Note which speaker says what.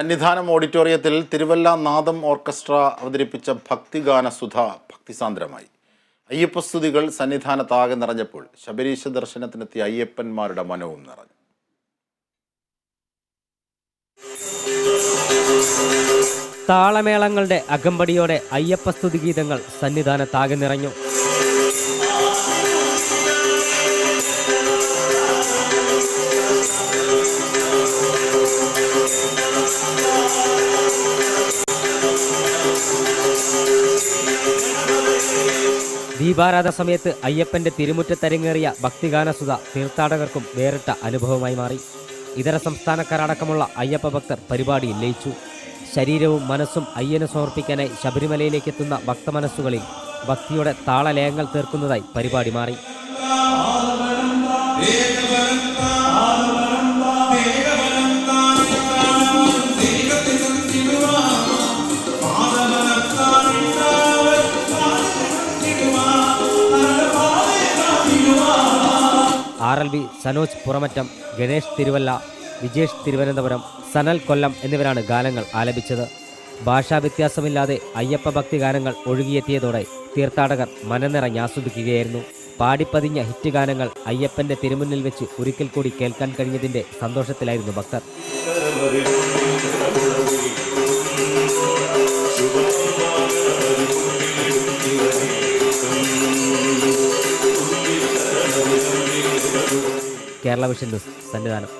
Speaker 1: സന്നിധാനം ഓഡിറ്റോറിയത്തിൽ തിരുവല്ല നാദം ഓർക്കസ്ട്ര അവതരിപ്പിച്ച ഭക്തിഗാന സുധ ഭക്തിസാന്ദ്രമായി. അയ്യപ്പസ്തുതികൾ സന്നിധാനത്താകെ നിറഞ്ഞപ്പോൾ ശബരീശ ദർശനത്തിനെത്തിയ അയ്യപ്പന്മാരുടെ മനവും നിറഞ്ഞു.
Speaker 2: താളമേളങ്ങളുടെ അകമ്പടിയോടെ അയ്യപ്പസ്തുതി ഗീതങ്ങൾ സന്നിധാനത്താകെ നിറഞ്ഞു. ദീപാരാധന സമയത്ത് അയ്യപ്പന്റെ തിരുമുറ്റത്തരങ്ങേറിയ ഭക്തിഗാനസുത തീർത്ഥാടകർക്കും വേറിട്ട അനുഭവമായി മാറി. ഇതര സംസ്ഥാനക്കാരടക്കമുള്ള അയ്യപ്പ ഭക്തർ പരിപാടിയിൽ ലയിച്ചു ശരീരവും മനസ്സും അയ്യന് സമർപ്പിക്കാനായി ശബരിമലയിലേക്ക് എത്തുന്ന ഭക്തമനസ്സുകളിൽ ഭക്തിയുടെ താളലയങ്ങൾ തീർക്കുന്നതായി പരിപാടി മാറി. R L V Sanoj Puramattam Ganesh Thiruvalla Vijesh Thiruvananthapuram Sanal Kollam എന്നിവരാണ് ഗാനങ്ങൾ ആലപിച്ചത്. ഭാഷാ വ്യത്യാസമില്ലാതെ അയ്യപ്പ ഭക്തി ഗാനങ്ങൾ ഒഴുകിയെത്തിയതോടെ തീർത്ഥാടകർ മനനിറഞ്ഞ് ആസ്വദിക്കുകയായിരുന്നു. പാടിപ്പതിഞ്ഞ ഹിറ്റ് ഗാനങ്ങൾ അയ്യപ്പന്റെ തിരുമുന്നിൽ വെച്ച് ഒരിക്കൽ കൂടി കേൾക്കാൻ കഴിഞ്ഞതിന്റെ സന്തോഷത്തിലായിരുന്നു ഭക്തർ. Kerala vision news Sannidhanam